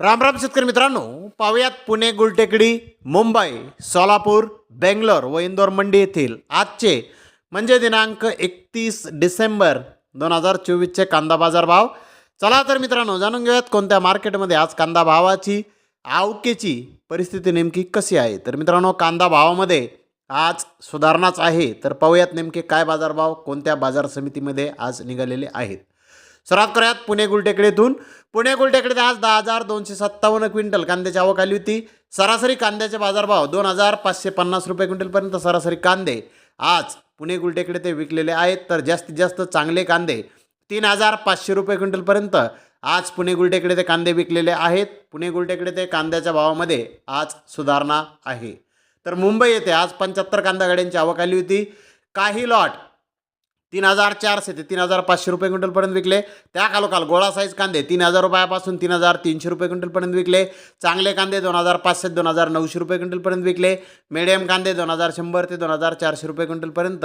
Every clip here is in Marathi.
रामराम शेतकरी मित्रांनो पाहुयात पुणे गुलटेकडी मुंबई सोलापूर बेंगलोर व इंदोर मंडी येथील आजचे म्हणजे दिनांक एकतीस डिसेंबर दोन हजार चोवीसचे कांदा बाजार भाव. चला तर मित्रांनो जाणून घेऊयात कोणत्या मार्केटमध्ये आज कांदा भावाची आवकेची परिस्थिती नेमकी कशी आहे. तर मित्रांनो कांदा भावामध्ये आज सुधारणाच आहे. तर पाहूयात नेमके काय बाजारभाव कोणत्या बाजार समितीमध्ये आज निघालेले आहेत. सर्वात करूयात पुणे गुलटेकडीतून. पुणे गुलटेकडीत आज दहा हजार दोनशे सत्तावन्न क्विंटल कांद्याची आवक आली होती. सरासरी कांद्याचे बाजारभाव दोन हजार पाचशे पन्नास रुपये क्विंटलपर्यंत सरासरी कांदे. आज पुणे गुलटेकडे ते विकलेले आहेत तर जास्तीत जास्त चांगले कांदे तीन हजार पाचशे रुपये क्विंटलपर्यंत. आज पुणे गुलटेकडे ते कांदे विकलेले आहेत. पुणे गुलटेकडे ते कांद्याच्या भावामध्ये आज सुधारणा आहे. तर मुंबई येथे आज पंच्याहत्तर कांदा गाड्यांची आवक आली होती. काही लॉट तीन हजार चारशे ते तीन हजार पाचशे रुपये क्विंटलपर्यंत विकले. त्या खालोखाल गोळा साईज कांदे तीन हजार रुपयापासून तीन हजार तीनशे रुपये क्विंटलपर्यंत विकले. चांगले कांदे दोन हजार पाचशे दोन हजार नऊशे रुपये क्विंटलपर्यंत विकले. मिडियम कांदे दोन हजार शंभर ते दोन हजार चारशे रुपये क्विंटलपर्यंत.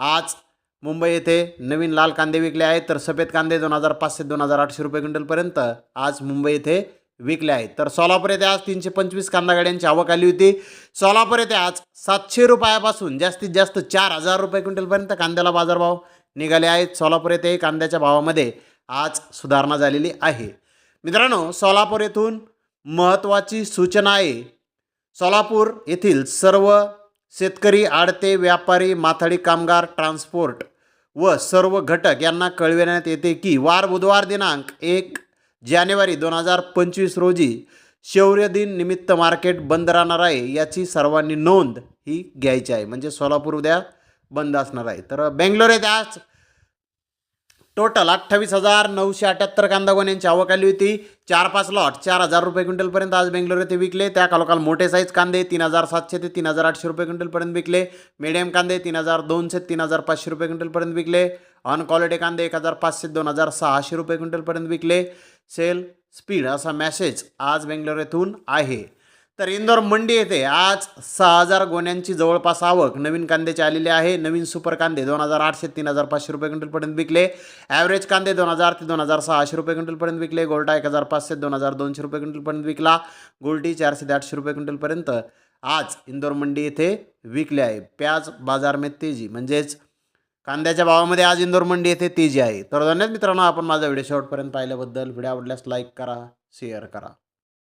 आज मुंबई येथे नवीन लाल कांदे विकले आहेत. तर सफेद कांदे दोन हजार पाचशे दोन हजार आठशे रुपये क्विंटलपर्यंत. आज मुंबई येथे विकले आहेत. तर सोलापूर येथे आज तीनशे पंचवीस कांदा गाड्यांची आवक आली होती. सोलापूर येथे आज सातशे रुपयापासून जास्तीत जास्त चार हजार रुपये क्विंटलपर्यंत कांद्याला बाजारभाव निघाले आहेत. सोलापूर येथे कांद्याच्या भावामध्ये आज सुधारणा झालेली आहे. मित्रांनो सोलापूर येथून महत्त्वाची सूचना आहे. सोलापूर येथील सर्व शेतकरी आडते व्यापारी माथाडी कामगार ट्रान्सपोर्ट व सर्व घटक यांना कळविण्यात येते की वार बुधवार दिनांक एक जानेवारी दोन हजार पंचवीस रोजी शौर्य दिन निमित्त मार्केट बंद राहणार आहे याची सर्वांनी नोंद ही घ्यायची आहे. म्हणजे सोलापूर उद्या बंद असणार आहे. तर बेंगलोर येथे आज. टोटल अठ्ठावीस हजार नऊशे अठ्याहत्तर कांदा गोण्यांची आवक आली होती. चार पाच लॉट चार हजार रुपये क्विंटलपर्यंत आज बेंगलोर येथे विकले. त्या कालोकाल मोठे साईज कांदे तीन हजार सातशे ते तीन हजार आठशे रुपये क्विंटलपर्यंत विकले. मिडियम कांदे तीन हजार दोनशे तीन हजार पाचशे रुपये क्विंटलपर्यंत विकले. ऑन क्वालिटी कांदे एक हजार पाचशे दोन हजार सहाशे रुपये क्विंटलपर्यंत विकले. सेल स्पीड असा मॅसेज आज बेंगलोर येथून आहे. तर इंदोर मंडी येथे आज सहा हजार गोण्यांची जवळपास आवक नवीन कांद्याची आलेली आहे. नवीन सुपर कांदे दोन हजार आठशे तीन हजार पाचशे रुपये क्विंटलपर्यंत विकले. ॲव्हरेज कांदे दोन हजार ते दोन हजार सहाशे रुपये क्विंटलपर्यंत विकले. गोल्टा एक हजार पाचशे दोन हजार दोनशे रुपये क्विंटलपर्यंत विकला. गोल्टी चारशे ते आठशे रुपये क्विंटलपर्यंत आज इंदोर मंडी येथे विकले आहे. प्याज बाजार में तेजी म्हणजेच कांद्याच्या भावामध्ये आज इंदोर मंडी येथे तेजी आहे. तर धन्यवाद मित्रांनो आपण माझा व्हिडिओ शेवटपर्यंत पाहिल्याबद्दल. व्हिडिओ आवडल्यास लाईक करा शेअर करा.